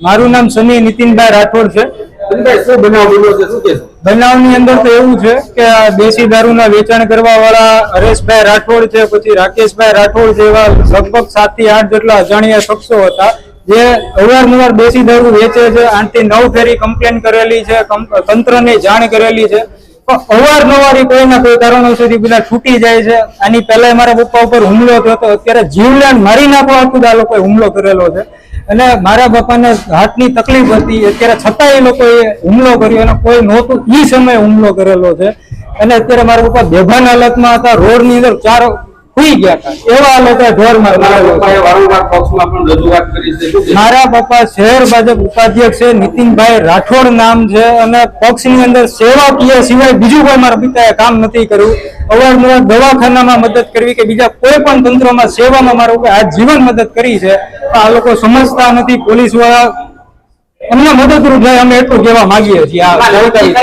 મારું નામ સની નીતિનભાઈ રાઠોડ છે. બનાવની અંદર તો એવું છે કે આ દેશી દારૂના વેચાણ કરવા વાળા હરેશભાઈ રાઠોડ છે પછી રાકેશભાઈ રાઠોડ જેવા લગભગ સાતથી આઠ જેટલા અજાણ્યા શખ્સો હતા જે અવારનવાર દેશી દારૂ વેચે છે આઠથી નવ ફેરી કમ્પ્લેન કરેલી છે તંત્રને જાણ કરેલી છે. પણ અવારનવાર કોઈ કોઈના કોઈ કારણોસર પેલા છૂટી જાય છે. આની પહેલા મારા પપ્પા ઉપર હુમલો થયો હતો. અત્યારે જીવલેણ મારી નાખવા હતું આ લોકોએ હુમલો કરેલો છે. અને મારા બાપાને હાથની તકલીફ હતી. અત્યારે છતાં એ લોકોએ હુમલો કર્યો અને કોઈ નહોતું. ઈ સમયે હુમલો કરેલો છે. અને અત્યારે મારા પપ્પા બેભાન હાલતમાં હતા. રોડની અંદર ચાર ખુઈ ગયા હતા. એવા લોકો લોકોએ માર પપ્પા શહેર ભાજપ ઉપાધ્યક્ષ છે નીતિનભાઈ રાઠોડ નામ છે. અને પક્ષની અંદર સેવાકીય સિવાય બીજું કોઈ મારા પિતાએ કામ નથી કર્યું. અવારનવાર દવાખાનામાં મદદ કરવી કે બીજા કોઈ પણ તંત્રમાં સેવામાં મારા આ જીવન મદદ કરી છે. આ લોકો સમજતા નથી. પોલીસવાળા અમને મદદરૂપ થાય અમે એટલું કહેવા માંગીએ છીએ. આ કરી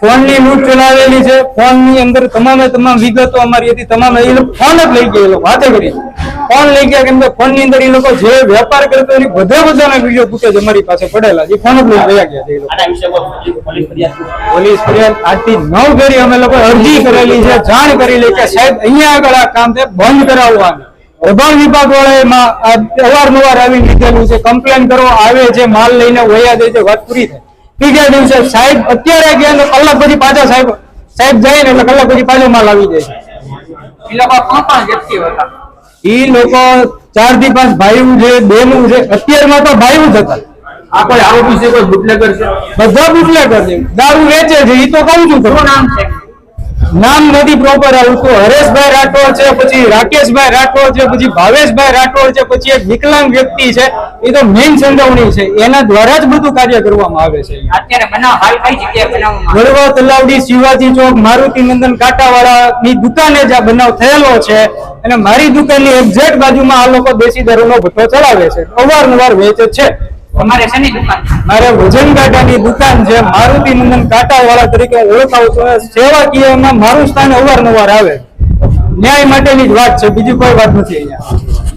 ફોનની લૂંટ ચલાવેલી છે. ફોનની અંદર તમામે તમામ વિગતો અમારી હતી. તમામ એ લોકો ફોન જ લઈ ગયા એ લોકો વાતે કરી. ફોન લઈ ગયા કેમ કે ફોનની અંદર એ લોકો જે વેપાર કરતો એની બધા બધાના વીડિયો ફૂટેજ અમારી પાસે પડેલા છે. એ ફોન જ લઈ ગયા ગયા છે પોલીસ ફરિયાદ આજથી નવ ફેરી અમે લોકો અરજી કરેલી છે. જાણ કરેલી કે સાહેબ અહીંયા આગળ આ કામ છે બંધ કરાવવાનું. દબાણ વિભાગ વાળાએ અવારનવાર આવી લીધેલું છે. કમ્પ્લેન કરો આવે છે માલ લઈને વયા દે છે વાત પૂરી થાય. બીજા દિવસે સાહેબ અત્યારે ગયા ને કલાક પછી પાછા સાહેબ સાહેબ જાય ને એટલે કલાક પછી પાછો માલ આવી જાય છે. એ લોકો ચારથી પાંચ ભાઈઓ છે બેનું છે. અત્યારમાં તો ભાઈઓ જ હતા. આ કોઈ આરોપી છે કોઈ બુટલેગર છે? બધા બુટલેગર છે. દારૂ વેચે છે એ તો કહું છું નામ છે? નામ નથી પ્રોપર આવતું હરેશભાઈ રાઠોડ છે પછી રાકેશભાઈ રાઠોડ છે પછી ભાવેશભાઈ રાઠોડ છે પછી એક વિકલાંગ વ્યક્તિ છે એ તો મેઇન સંડોવણી છે. એના દ્વારા જ બધું કાર્ય કરવામાં આવે છે. વડવા તલાવડી શિવાજી ચોક મારુતિ નંદન કાંટાવાળા ની દુકાને જ આ બનાવ થયેલો છે. અને મારી દુકાનની એક્ઝેક્ટ બાજુમાં આ લોકો દેશી દારૂનો ભઠ્ઠો ચલાવે છે. અવારનવાર વેચે છે. અમારે શેની દુકાન? મારે વજન કાંટાની દુકાન છે. મારુતિ નંદન કાંટાવાળા તરીકે ઓળખાવું છું. સેવાકીયમાં મારું સ્થાન અવારનવાર આવે. ન્યાય માટેની જ વાત છે. બીજી કોઈ વાત નથી અહીંયા.